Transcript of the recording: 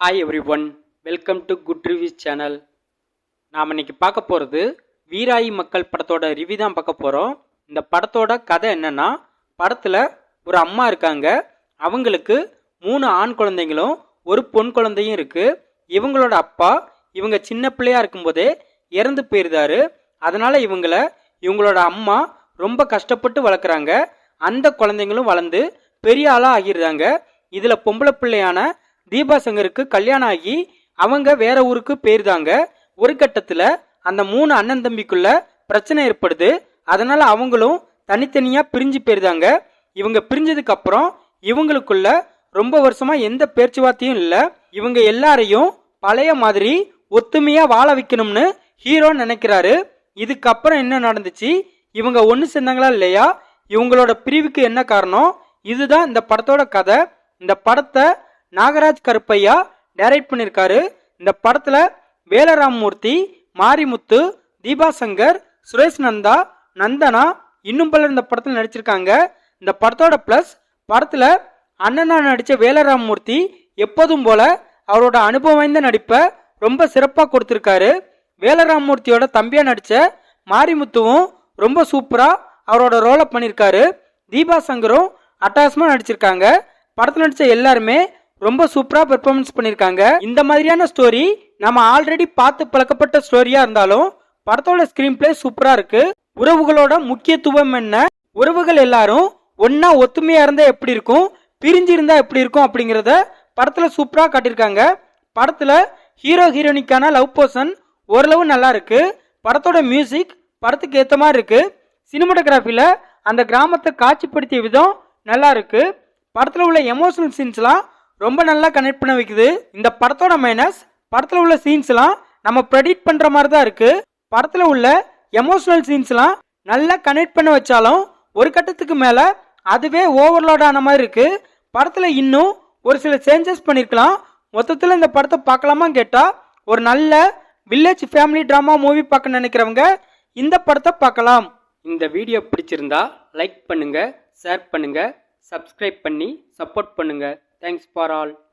Hi everyone welcome to good reviews channel நாம் இன்னைக்கு பார்க்க போகிறது வீராயி மக்கள் படத்தோட ரிவ்யூ தான் பார்க்க போகிறோம் இந்த படத்தோட கதை என்னென்னா படத்தில் ஒரு அம்மா இருக்காங்க. அவங்களுக்கு மூணு ஆண் குழந்தைங்களும் ஒரு பொன் குழந்தையும் இருக்குது இவங்களோட அப்பா இவங்க சின்ன பிள்ளையாக இருக்கும்போதே இறந்து போயிருந்தாரு. அதனால் இவங்கள இவங்களோட அம்மா ரொம்ப கஷ்டப்பட்டு வளர்க்குறாங்க. அந்த குழந்தைங்களும் வளர்ந்து பெரிய ஆளாக ஆகிடுறாங்க. இதில் பொம்பளை பிள்ளையான தீபாசங்கருக்கு கல்யாணம் ஆகி அவங்க வேற ஊருக்கு போயிருந்தாங்க. ஒரு கட்டத்தில் அந்த மூணு அண்ணன் தம்பிக்குள்ள பிரச்சனை ஏற்படுது. அதனால அவங்களும் தனித்தனியா பிரிஞ்சு போயிருந்தாங்க. இவங்க பிரிஞ்சதுக்கு அப்புறம் இவங்களுக்குள்ள ரொம்ப வருஷமா எந்த பேச்சுவார்த்தையும் இல்லை. இவங்க எல்லாரையும் பழைய மாதிரி ஒத்துமையா வாழ வைக்கணும்னு ஹீரோ நினைக்கிறாரு. இதுக்கப்புறம் என்ன நடந்துச்சு? இவங்க ஒன்று சேர்ந்தாங்களா இல்லையா? இவங்களோட பிரிவுக்கு என்ன காரணம்? இதுதான் இந்த படத்தோட கதை. இந்த படத்தை நாகராஜ் கருப்பையா டைரக்ட் பண்ணியிருக்காரு இந்த படத்தில் வேலராமூர்த்தி மாரிமுத்து தீபா சங்கர் சுரேஷ் நந்தா நந்தனா இன்னும் பலர் இந்த படத்தில் நடிச்சிருக்காங்க. இந்த படத்தோட ப்ளஸ் படத்தில் அண்ணனா நடித்த வேலராமூர்த்தி எப்போதும் போல அவரோட அனுபவம் வாய்ந்த நடிப்பை ரொம்ப சிறப்பாக கொடுத்துருக்காரு. வேலராமூர்த்தியோட தம்பியாக நடித்த மாரிமுத்துவும் ரொம்ப சூப்பராக அவரோட ரோலை பண்ணியிருக்காரு தீபா சங்கரும் அட்டாசமாக நடிச்சிருக்காங்க. படத்தில் நடித்த எல்லாருமே ரொம்ப சூப்பரா பெர்ஃபார்மன்ஸ் பண்ணியிருக்காங்க இந்த மாதிரியான ஸ்டோரி நம்ம ஆல்ரெடி பார்த்து பழக்கப்பட்ட ஸ்டோரியா இருந்தாலும் படத்தோட ஸ்கிரீன் பிளே சூப்பரா இருக்கு. உறவுகளோட முக்கியத்துவம் என்ன? உறவுகள் எல்லாரும் ஒன்னா ஒத்துமையா இருந்தா எப்படி இருக்கும்? பிரிஞ்சு இருந்தா எப்படி இருக்கும் அப்படிங்கறத படத்துல சூப்பரா காட்டியிருக்காங்க. படத்துல ஹீரோ ஹீரோனிக்கான லவ் போர்ஷன் ஓரளவு நல்லா இருக்கு. படத்தோட மியூசிக் படத்துக்கு ஏற்ற மாதிரி இருக்கு. சினிமாட்டோகிராஃபியில் அந்த கிராமத்தை காட்சிப்படுத்திய விதம் நல்லா இருக்கு. படத்தில் உள்ள எமோஷனல் சீன்ஸ்லாம் ரொம்ப நல்லா கனெக்ட் பண்ண வைக்குது. இந்த படத்தோட மைனஸ் படத்தில் உள்ள சீன்ஸ்லாம் நம்ம ப்ரெடிக்ட் பண்ணுற மாதிரி தான் இருக்குது படத்தில் உள்ள எமோஷ்னல் சீன்ஸ்லாம் நல்லா கனெக்ட் பண்ண வச்சாலும் ஒரு கட்டத்துக்கு மேலே அதுவே ஓவர்லோட் ஆன மாதிரி இருக்குது படத்தில் இன்னும் ஒரு சில சேஞ்சஸ் பண்ணிருக்கலாம். மொத்தத்தில் இந்த படத்தை பார்க்கலாமா கேட்டால் ஒரு நல்ல வில்லேஜ் ஃபேமிலி ட்ராமா மூவி பார்க்க நினைக்கிறவங்க இந்த படத்தை பார்க்கலாம். இந்த வீடியோ பிடிச்சிருந்தா லைக் பண்ணுங்கள் ஷேர் பண்ணுங்கள் சப்ஸ்கிரைப் பண்ணி சப்போர்ட் பண்ணுங்கள் Thanks for all.